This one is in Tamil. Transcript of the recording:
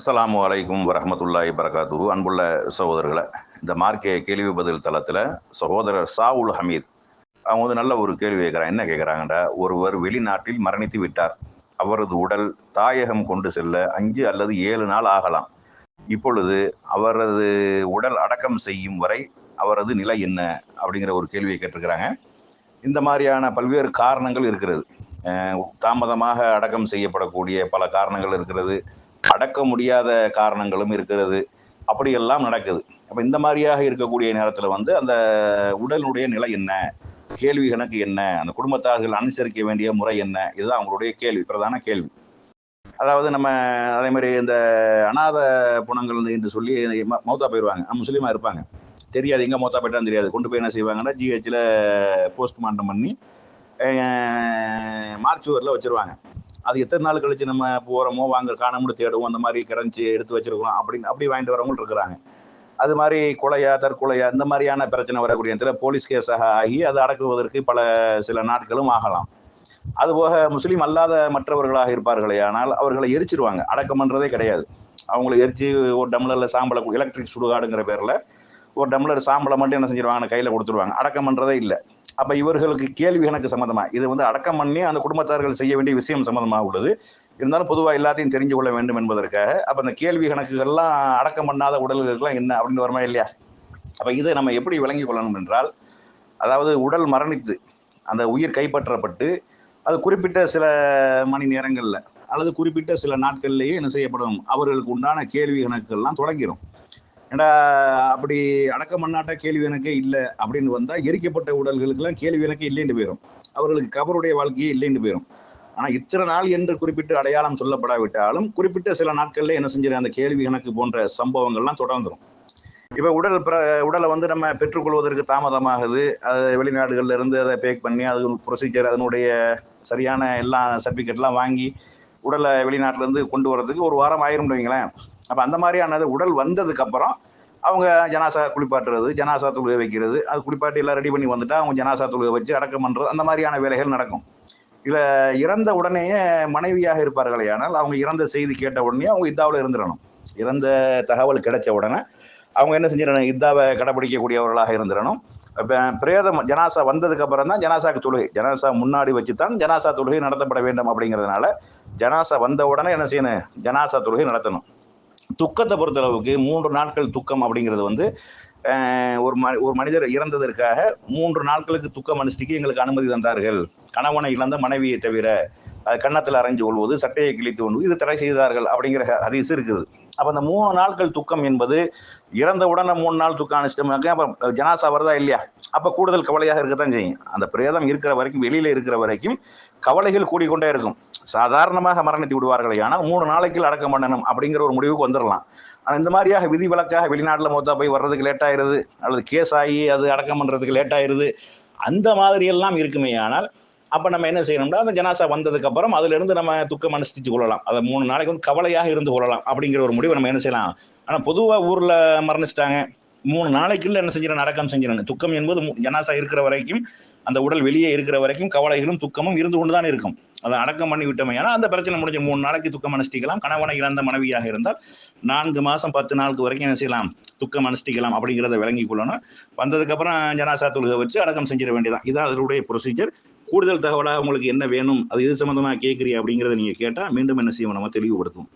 அஸ்லாம் வலைக்கும் வரஹமத்துல்லாஹி வரகாத்து அன்புள்ள சகோதரர்களை இந்த மார்க்கே கேள்வி பதில் தளத்தில் சகோதரர் சாவுல் ஹமீத் அவங்க வந்து நல்ல ஒரு கேள்வி கேட்குறாங்க என்ன கேட்குறாங்கடா ஒருவர் வெளிநாட்டில் மரணித்து விட்டார். அவரது உடல் தாயகம் கொண்டு செல்ல அஞ்சு அல்லது ஏழு நாள் ஆகலாம். இப்பொழுது அவரது உடல் அடக்கம் செய்யும் வரை அவரது நிலை என்ன? அப்படிங்கிற ஒரு கேள்வியை கேட்டிருக்கிறாங்க. இந்த மாதிரியான பல்வேறு காரணங்கள் இருக்கிறது. தாமதமாக அடக்கம் செய்யப்படக்கூடிய பல காரணங்கள் இருக்கிறது. அடக்க முடியாத காரணங்களும் இருக்கிறது. அப்படியெல்லாம் நடக்குது. அப்போ இந்த மாதிரியாக இருக்கக்கூடிய நேரத்தில் வந்து அந்த உடலுடைய நிலை என்ன? கேள்வி கணக்கு என்ன? அந்த குடும்பத்தார்கள் அனுசரிக்க வேண்டிய முறை என்ன? இதுதான் அவங்களுடைய கேள்வி பிரதான கேள்வி. அதாவது நம்ம அதே மாதிரி இந்த அநாத புணங்கள் என்று சொல்லி மௌத்தா போயிடுவாங்க முஸ்லீமாக இருப்பாங்க. தெரியாது எங்கே மௌத்தா போயிட்டான்னு தெரியாது. கொண்டு போய் என்ன செய்வாங்கன்னா ஜிஹெச்சில் போஸ்ட்மார்ட்டம் பண்ணி மார்ச் மார்ச்சுவரில் வச்சிருவாங்க. அது எத்தனை நாள் கழிச்சு நம்ம போகிறோமோ வாங்க காணாமல் தேடுவோம் அந்த மாதிரி கிடஞ்சி எடுத்து வச்சிருக்கிறோம் அப்படின்னு அப்படி வாங்கிட்டு வரவங்களும் இருக்கிறாங்க. அது மாதிரி கொலையா தற்கொலையா இந்த மாதிரியான பிரச்சனை வரக்கூடிய நேரத்தில் போலீஸ் கேஸாக ஆகி அதை அடக்குவதற்கு பல சில நாட்களும் ஆகலாம். அதுபோக முஸ்லீம் அல்லாத மற்றவர்களாக இருப்பார்களே ஆனால் அவர்களை எரிச்சிருவாங்க. அடக்கம் பண்ணுறதே கிடையாது. அவங்கள எரிச்சு ஒரு டம்ளரில் சாம்பலை எலக்ட்ரிக் சுடுகாடுங்கிற பேரில் ஒரு டம்ளர் சாம்பலை மட்டும் என்ன செஞ்சிருவாங்க கையில் கொடுத்துருவாங்க. அடக்கம் பண்ணுறதே இல்லை. அப்போ இவர்களுக்கு கேள்வி கணக்கு சம்மந்தமாக இது வந்து அடக்கம் பண்ணி அந்த குடும்பத்தார்கள் செய்ய வேண்டிய விஷயம் சம்மந்தமாக உள்ளது. இருந்தாலும் பொதுவாக எல்லாத்தையும் தெரிஞ்சு கொள்ள வேண்டும் என்பதற்காக அப்போ அந்த கேள்வி கணக்குகள்லாம் அடக்கம் பண்ணாத உடல்களுக்கெல்லாம் என்ன அப்படின்னு வருமா இல்லையா? அப்போ இதை நம்ம எப்படி விளங்கி கொள்ளணும் என்றால் அதாவது உடல் மரணித்து அந்த உயிர் கைப்பற்றப்பட்டு அது குறிப்பிட்ட சில மணி நேரங்களில் அல்லது குறிப்பிட்ட சில நாட்கள்லேயே என்ன செய்யப்படும்? அவர்களுக்கு உண்டான கேள்வி கணக்குகள்லாம் தொடங்கிடும் ஏண்டா அப்படி அடக்க மண்ணாட்ட கேள்வி எனக்கு இல்லை அப்படின்னு வந்தால் எரிக்கப்பட்ட உடல்களுக்கெல்லாம் கேள்வி எனக்கு இல்லைன்னு போயிடும் அவர்களுக்கு கபருடைய வாழ்க்கையே இல்லைன்னு போயிடும் ஆனால் இத்தனை நாள் என்று குறிப்பிட்டு அடையாளம் சொல்லப்படாவிட்டாலும் குறிப்பிட்ட சில நாட்களில் என்ன செஞ்சிரு அந்த கேள்வி எனக்கு போன்ற சம்பவங்கள்லாம் தொடர்ந்துடும் இப்போ உடல் பிர உடலை வந்து நம்ம பெற்றுக்கொள்வதற்கு தாமதமாகுது. அது வெளிநாடுகளில் இருந்து அதை பேக் பண்ணி அது ப்ரொசீஜர் அதனுடைய சரியான எல்லா சர்டிஃபிகேட்லாம் வாங்கி உடலை வெளிநாட்டிலேருந்து கொண்டு வர்றதுக்கு ஒரு வாரம் ஆயிரும் வைங்களேன். அப்போ அந்த மாதிரியானது உடல் வந்ததுக்கப்புறம் அவங்க ஜனாசா குளிப்பாட்டுறது ஜனாசா தொழுகை வைக்கிறது அது குளிப்பாட்டி எல்லாம் ரெடி பண்ணி வந்துட்டா அவங்க ஜனாசா தொழுகை வச்சு அடக்கம் பண்ணுறது அந்த மாதிரியான வேலைகள் நடக்கும். இல்லை இறந்த உடனேயே மனைவியாக இருப்பார்களே ஆனால் அவங்க இறந்த செய்தி கேட்ட உடனே அவங்க இத்தாவில் இருந்துடணும். இறந்த தகவல் கிடைச்ச உடனே அவங்க என்ன செஞ்சிடணும்? இத்தாவை கடைபிடிக்கக்கூடியவர்களாக இருந்துடணும். இப்போ பிரேதம் ஜனாசா வந்ததுக்கு அப்புறம் தான் ஜனாசாக்கு தொழுகை. ஜனாசா முன்னாடி வச்சு தான் ஜனாசா தொழுகை நடத்தப்பட வேண்டும் அப்படிங்கிறதுனால ஜனாசா வந்த உடனே என்ன செய்யணும்? ஜனாசா தொழுகை நடத்தணும். துக்கத்தை பொறுத்தளவுக்கு மூன்று நாட்கள் துக்கம் அப்படிங்கிறது வந்து ஒரு ம ஒரு மனிதர் இறந்ததற்காக மூன்று நாட்களுக்கு துக்கம் அனுஷ்டிக்கு எங்களுக்கு அனுமதி தந்தார்கள். கணவனை இழந்த மனைவியை தவிர கன்னத்தில் அரைஞ்சு கொள்வது சட்டையை கிழித்து கொள்வது இது தடை செய்தார்கள் அப்படிங்கிற ஹதீஸ் இருக்குது. அப்போ அந்த மூணு நாட்கள் துக்கம் என்பது இறந்த உடனே மூணு நாள் துக்கம் அனுஷ்டமாக அப்போ ஜனாசா வருதா இல்லையா? அப்போ கூடுதல் கவலையாக இருக்கத்தான் செய்யும். அந்த பிரேதம் இருக்கிற வரைக்கும் வெளியில் இருக்கிற வரைக்கும் கவலைகள் கூடிக்கொண்டே இருக்கும். சாதாரணமாக மரணித்து விடுவார்களே ஆனால் மூணு நாளைக்கு அடக்கம் பண்ணணும் அப்படிங்கிற ஒரு முடிவுக்கு வந்துடலாம் ஆனால் இந்த மாதிரியாக விதி விலக்காக வெளிநாட்டில் மொத்தம் போய் வர்றதுக்கு லேட் ஆயிடுது அல்லது கேஸ் ஆகி அது அடக்கம் பண்ணுறதுக்கு லேட் ஆயிடுது அந்த மாதிரியெல்லாம் இருக்குமே. ஆனால் அப்போ நம்ம என்ன செய்யணும்னா அந்த ஜனாசா வந்ததுக்கு அப்புறம் நம்ம துக்கம் அனுஷ்டித்து கொள்ளலாம். அதை மூணு நாளைக்கு வந்து கவலையாக இருந்து கொள்ளலாம் அப்படிங்கிற ஒரு முடிவை நம்ம என்ன செய்யலாம்? ஆனால் பொதுவாக ஊரில் மரணிச்சிட்டாங்க. மூணு நாளைக்குள்ள என்ன செஞ்சிடணும் அடக்கம் செஞ்சிடணும். துக்கம் என்பது மு- ஜனாசா இருக்கிற வரைக்கும் அந்த உடல் வெளியே இருக்கிற வரைக்கும் கவலைகளும் துக்கமும் இருந்து கொண்டு தான் இருக்கும். அதை அடக்கம் பண்ணி விட்டோமே ஏன்னா அந்த பிரச்சனை முடிஞ்ச மூணு நாளைக்கு துக்கம் அனுஷ்டிக்கலாம். கணவனை இழந்த மனைவியாக இருந்தால் நான்கு மாசம் பத்து நாளுக்கு வரைக்கும் என்ன செய்யலாம்? துக்கம் அனுஷ்டிக்கலாம் அப்படிங்கிறத விளங்கி கொள்ளணும். வந்ததுக்கப்புறம் ஜனாசா தொழுகை வச்சு அடக்கம் செஞ்சிட வேண்டியதான் இதான் அதனுடைய ப்ரொசீஜர் கூடுதல் தகவலாக உங்களுக்கு என்ன வேணும் அது இது சம்மந்தமாக கேட்குறீ அப்படிங்கிறத நீங்கள் கேட்டால் மீண்டும் என்ன செய்வோம்? நம்ம தெளிவுபடுத்துவோம்.